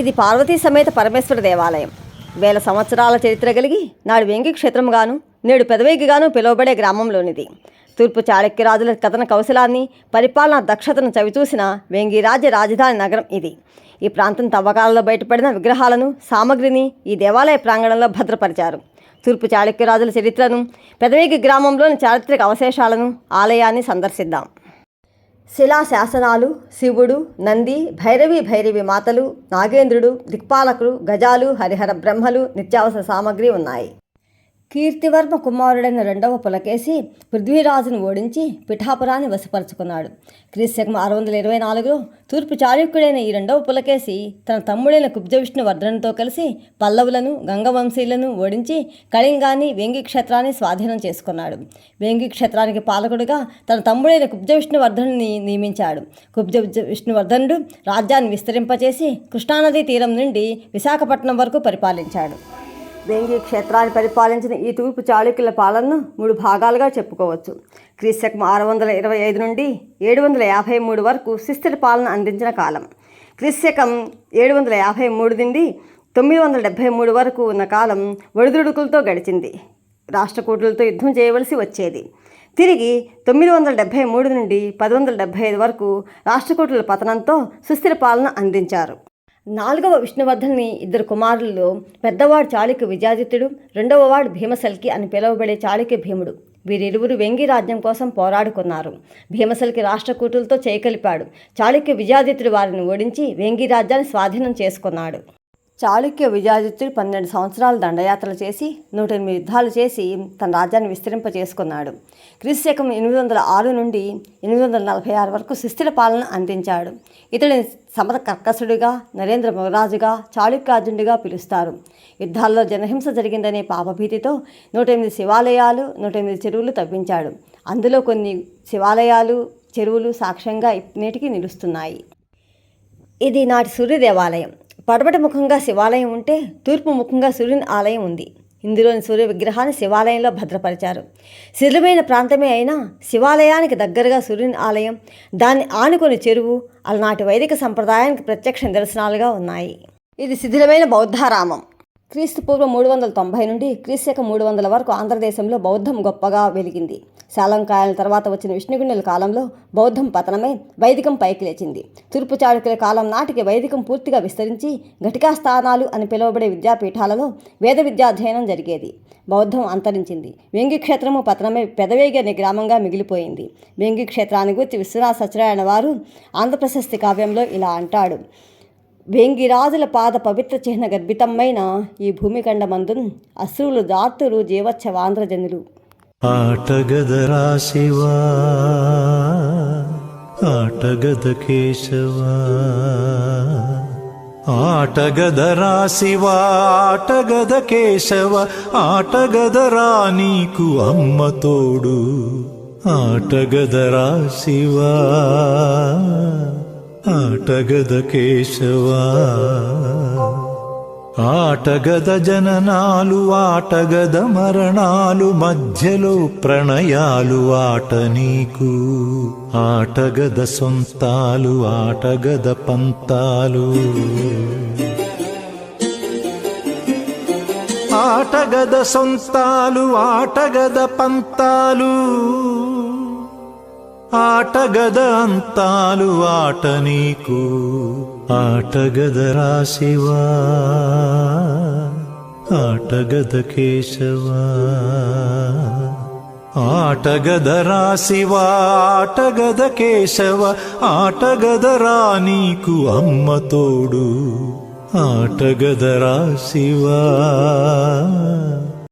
ఇది పార్వతీ సమేత పరమేశ్వర దేవాలయం. వేల సంవత్సరాల చరిత్ర కలిగి నాడు వెంగి క్షేత్రముగాను నేడు పెదవేగిగాను పిలువబడే గ్రామంలోనిది. తూర్పు చాళుక్యరాజుల కథన కౌశలాన్ని పరిపాలనా దక్షతను చవిచూసిన వెంగిరాజ్య రాజధాని నగరం ఇది. ఈ ప్రాంతం తవ్వకాలలో బయటపడిన విగ్రహాలను సామగ్రిని ఈ దేవాలయ ప్రాంగణంలో భద్రపరిచారు. తూర్పు చాళుక్యరాజుల చరిత్రను పెదవేగి గ్రామంలోని చారిత్రక అవశేషాలను ఆలయాన్ని సందర్శిద్దాం. శిలా శాసనాలు శివుడు నంది భైరవి భైరవి మాతలు నాగేంద్రుడు దిక్పాలకులు గజాలు హరిహర బ్రహ్మలు నిత్యావసర సామగ్రి ఉన్నాయి. కీర్తివర్మ కుమారుడైన రెండవ పులకేసి పృథ్వీరాజును ఓడించి పిఠాపురాన్ని వశపరుచుకున్నాడు. క్రీశకం ఆరు వందల ఇరవై నాలుగులో తూర్పు చాళుక్యుడైన ఈ రెండవ పులకేసి తన తమ్ముడైన కుబ్జవిష్ణువర్ధనుతో కలిసి పల్లవులను గంగవంశీయులను ఓడించి కళింగాన్ని వేంగి క్షేత్రాన్ని స్వాధీనం చేసుకున్నాడు. వేంగి క్షేత్రానికి పాలకుడుగా తన తమ్ముడైన కుబ్జవిష్ణువర్ధనుని నియమించాడు. కుబ్జ విష్ణువర్ధనుడు రాజ్యాన్ని విస్తరింపచేసి కృష్ణానదీ తీరం నుండి విశాఖపట్నం వరకు పరిపాలించాడు. వెంగి క్షేత్రాన్ని పరిపాలించిన ఈ తూర్పు చాళుక్యుల పాలనను మూడు భాగాలుగా చెప్పుకోవచ్చు. క్రీశకం ఆరు వందల ఇరవై ఐదు నుండి ఏడు వందల యాభై మూడు వరకు శిస్థిర పాలన అందించిన కాలం. క్రీశకం ఏడు వందల యాభై మూడు నుండి తొమ్మిది వందల డెబ్భై మూడు వరకు ఉన్న కాలం ఒడిదుడుకులతో గడిచింది. రాష్ట్రకూటులతో యుద్ధం చేయవలసి వచ్చేది. తిరిగి తొమ్మిది వందల డెబ్భై మూడు నుండి పది వందల డెబ్భై ఐదు వరకు రాష్ట్రకూటుల పతనంతో సుస్థిర పాలన అందించారు. నాలుగవ విష్ణువర్ధన్ని ఇద్దరు కుమారుల్లో పెద్దవాడు చాళుక్య విజయాదిత్యుడు రెండవ వాడు భీమసల్కి అని పిలువబడే చాళుక్య భీముడు. వీరిరువురు వెంగి రాజ్యం కోసం పోరాడుకున్నారు. భీమసల్కి రాష్ట్రకూటులతో చేయకలిపాడు చాళుక్య విజయాదిత్యుడు వారిని ఓడించి వెంగి రాజ్యాన్ని స్వాధీనం చేసుకున్నాడు. చాళుక్య విజయాదిత్యుడు పన్నెండు సంవత్సరాలు దండయాత్రలు చేసి నూట ఎనిమిది యుద్ధాలు చేసి తన రాజ్యాన్ని విస్తరింప చేసుకున్నాడు క్రీస్తకం ఎనిమిది వందల ఆరు నుండి ఎనిమిది వందల నలభై ఆరు వరకు సుస్థిర పాలన అందించాడు. ఇతడిని సమర కర్కసుడిగా నరేంద్ర మొగరాజుగా చాళుక్యార్జునుడిగా పిలుస్తారు. యుద్ధాల్లో జనహింస జరిగిందనే పాపభీతితో నూట ఎనిమిది శివాలయాలు నూట ఎనిమిది చెరువులు తవ్వించాడు. అందులో కొన్ని శివాలయాలు చెరువులు సాక్ష్యంగా నేటికి నిలుస్తున్నాయి. ఇది నాటి సూర్య దేవాలయం పడమటి ముఖంగా శివాలయం ఉంటే తూర్పు ముఖంగా సూర్యుని ఆలయం ఉంది. ఇందులోని సూర్య విగ్రహాన్ని శివాలయంలో భద్రపరిచారు. శిథిలమైన ప్రాంతమే అయినా శివాలయానికి దగ్గరగా సూర్యుని ఆలయం దాన్ని ఆనుకొని చెరువు అలనాటి వైదిక సంప్రదాయానికి ప్రత్యక్ష నిదర్శనాలుగా ఉన్నాయి. ఇది శిథిలమైన బౌద్ధారామం క్రీస్తుపూర్వం మూడు వందల తొంభై నుండి క్రీస్తు మూడు వందల వరకు ఆంధ్రదేశంలో బౌద్ధం గొప్పగా వెలిగింది. శాలంకాయల తర్వాత వచ్చిన విష్ణుగుణుల కాలంలో బౌద్ధం పతనమై వైదికం పైకి లేచింది. తూర్పు చాళుక్యుల కాలం నాటికి వైదికం పూర్తిగా విస్తరించి ఘటికా స్థానాలు అని పిలువబడే విద్యాపీఠాలలో వేద విద్యాధ్యయనం జరిగేది. బౌద్ధం అంతరించింది. వెంగి క్షేత్రము పతనమై పెదవేగి అనే గ్రామంగా మిగిలిపోయింది. వెంగి క్షేత్రాన్ని గురించి విశ్వనాథ సత్యనారాయణ వారు ఆంధ్రప్రశస్తి కావ్యంలో ఇలా అంటాడు. వేంగిరాజుల పాద పవిత్ర చిహ్న గర్భితమైన ఈ భూమిఖండమందున్ అశ్రువులు దార్తులు జీవచ్చవాంధ్రజనులు ఆటగదరా శివా ఆటగద కేశవా ఆటగదరా శివ ఆటగద కేశవ ఆటగదరా నీకు అమ్మ తోడు ఆటగదరా శివా. ఆటగద కేశవా ఆటగద జననాలు ఆటగద మరణాలు మధ్యలో ప్రణయాలు ఆట నీకు. ఆటగద సొంతాలు ఆటగద పంతాలు. ఆటగద సొంతాలు ఆటగద పంతాలు. ఆటగద అంతాలు ఆట నీకు ఆటగద రాశివా ఆటగద కేశవా. ఆటగద రాశివా ఆటగద కేశవ ఆటగద రా నీకు అమ్మ తోడు ఆటగద రాశివా.